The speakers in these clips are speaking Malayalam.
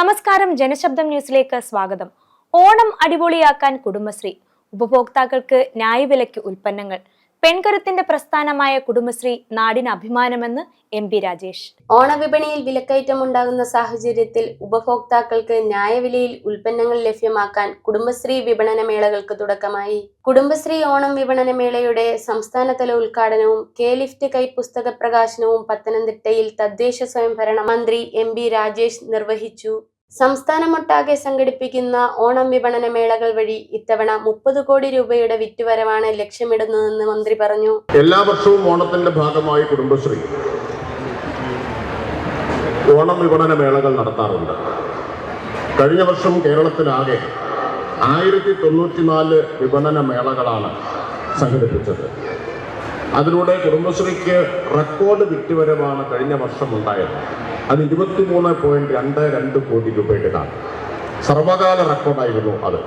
നമസ്കാരം ജനശബ്ദം ന്യൂസിലേക്ക് സ്വാഗതം. ഓണം അടിപൊളിയാക്കാൻ കുടുംബശ്രീ. ഉപഭോക്താക്കൾക്ക് ന്യായവിലയ്ക്ക് ഉൽപ്പന്നങ്ങൾ. പെൺകരുത്തിന്റെ പ്രസ്ഥാനമായ കുടുംബശ്രീ നാടിന് അഭിമാനമെന്ന് എം പി രാജേഷ്. ഓണവിപണിയിൽ വിലക്കയറ്റം ഉണ്ടാകുന്ന സാഹചര്യത്തിൽ ഉപഭോക്താക്കൾക്ക് ന്യായവിലയിൽ ഉൽപ്പന്നങ്ങൾ ലഭ്യമാക്കാൻ കുടുംബശ്രീ വിപണന മേളകൾക്ക് തുടക്കമായി. കുടുംബശ്രീ ഓണം വിപണന മേളയുടെ സംസ്ഥാനതല ഉദ്ഘാടനവും കെ ലിഫ്റ്റ് കൈ പുസ്തക പ്രകാശനവും പത്തനംതിട്ടയിൽ തദ്ദേശ സ്വയംഭരണ മന്ത്രി എം പി രാജേഷ് നിർവഹിച്ചു. സംസ്ഥാനമൊട്ടാകെ സംഘടിപ്പിക്കുന്ന ഓണം വിപണന മേളകൾ വഴി ഇത്തവണ മുപ്പത് കോടി രൂപയുടെ വിറ്റുവരവാണ് ലക്ഷ്യമിടുന്നതെന്ന് മന്ത്രി പറഞ്ഞു. എല്ലാ വർഷവും ഓണത്തിന്റെ ഭാഗമായി കുടുംബശ്രീ ഓണം വിപണന മേളകൾ നടത്താറുണ്ട്. കഴിഞ്ഞ വർഷം കേരളത്തിലാകെ ആയിരത്തി തൊണ്ണൂറ്റിനാല് വിപണന മേളകളാണ് സംഘടിപ്പിച്ചത്. അതിലൂടെ കുടുംബശ്രീക്ക് റെക്കോർഡ് വിറ്റുവരവാണ് കഴിഞ്ഞ വർഷം ഉണ്ടായത്. അത് ഇരുപത്തി മൂന്ന് പോയിന്റ് രണ്ട് രണ്ട് കോടി രൂപയുടേതാണ്. സർവകാല റെക്കോർഡായിരുന്നു അത്.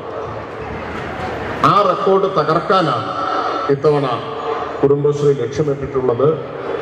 ആ റെക്കോർഡ് തകർക്കാനാണ് ഇത്തവണ കുടുംബശ്രീ ലക്ഷ്യമിട്ടിട്ടുള്ളത്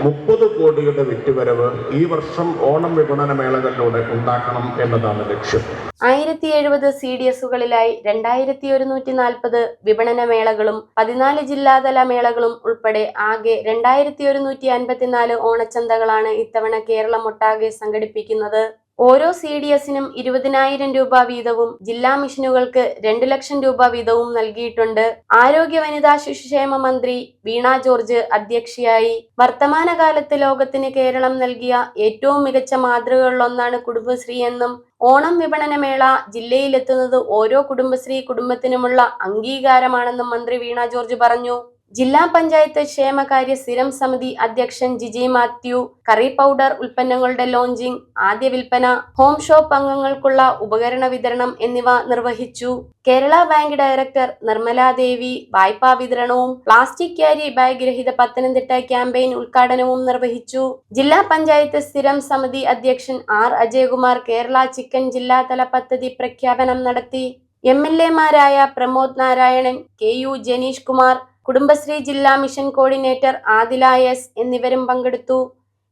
മുപ്പത് കോടിയുടെ വിറ്റുവരവ് ഈ വർഷം ഓണം വിപണന മേളകളിലൂടെ ഉണ്ടാക്കണം എന്നതാണ് ലക്ഷ്യം. ആയിരത്തി എഴുപത് സി ഡി എസുകളിലായി രണ്ടായിരത്തി ഒരുന്നൂറ്റി നാൽപ്പത് വിപണന മേളകളും പതിനാല് ജില്ലാതല മേളകളും ഉൾപ്പെടെ ആകെ രണ്ടായിരത്തി ഒരുന്നൂറ്റി അൻപത്തിനാല് ഓണച്ചന്തകളാണ് ഇത്തവണ കേരളം ഒട്ടാകെ സംഘടിപ്പിക്കുന്നത്. ഓരോ സി ഡി എസിനും ഇരുപതിനായിരം രൂപ വീതവും ജില്ലാ മിഷനുകൾക്ക് രണ്ടു ലക്ഷം രൂപ വീതവും നൽകിയിട്ടുണ്ട്. ആരോഗ്യ വനിതാ ശിശുക്ഷേമ മന്ത്രി വീണ ജോർജ് അധ്യക്ഷയായി. വർത്തമാനകാലത്ത് ലോകത്തിന് കേരളം നൽകിയ ഏറ്റവും മികച്ച മാതൃകകളിലൊന്നാണ് കുടുംബശ്രീ എന്നും ഓണം വിപണനമേള ജില്ലയിലെത്തുന്നത് ഓരോ കുടുംബശ്രീ കുടുംബത്തിനുമുള്ള അംഗീകാരമാണെന്നും മന്ത്രി വീണ ജോർജ് പറഞ്ഞു. ജില്ലാ പഞ്ചായത്ത് ക്ഷേമകാര്യ സ്ഥിരം സമിതി അധ്യക്ഷൻ ജിജി മാത്യു കറി പൗഡർ ഉൽപ്പന്നങ്ങളുടെ ലോഞ്ചിംഗ് ആദ്യ വിൽപ്പന ഹോം ഷോപ്പ് അംഗങ്ങൾക്കുള്ള ഉപകരണ വിതരണം എന്നിവ നിർവഹിച്ചു. കേരള ബാങ്ക് ഡയറക്ടർ നിർമ്മലാദേവി വായ്പാ വിതരണവും പ്ലാസ്റ്റിക് ക്യാരി ബാഗ് രഹിത പത്തനംതിട്ട ക്യാമ്പയിൻ ഉദ്ഘാടനവും നിർവഹിച്ചു. ജില്ലാ പഞ്ചായത്ത് സ്ഥിരം സമിതി അധ്യക്ഷൻ ആർ അജയകുമാർ കേരള ചിക്കൻ ജില്ലാതല പദ്ധതി പ്രഖ്യാപനം നടത്തി. എം എൽ എമാരായ പ്രമോദ് നാരായണൻ കെ യു ജനീഷ് കുമാർ കുടുംബശ്രീ ജില്ലാ മിഷൻ കോർഡിനേറ്റർ ആദില എസ് എന്നിവരും പങ്കെടുത്തു.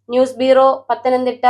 News bureau Pathanamthitta.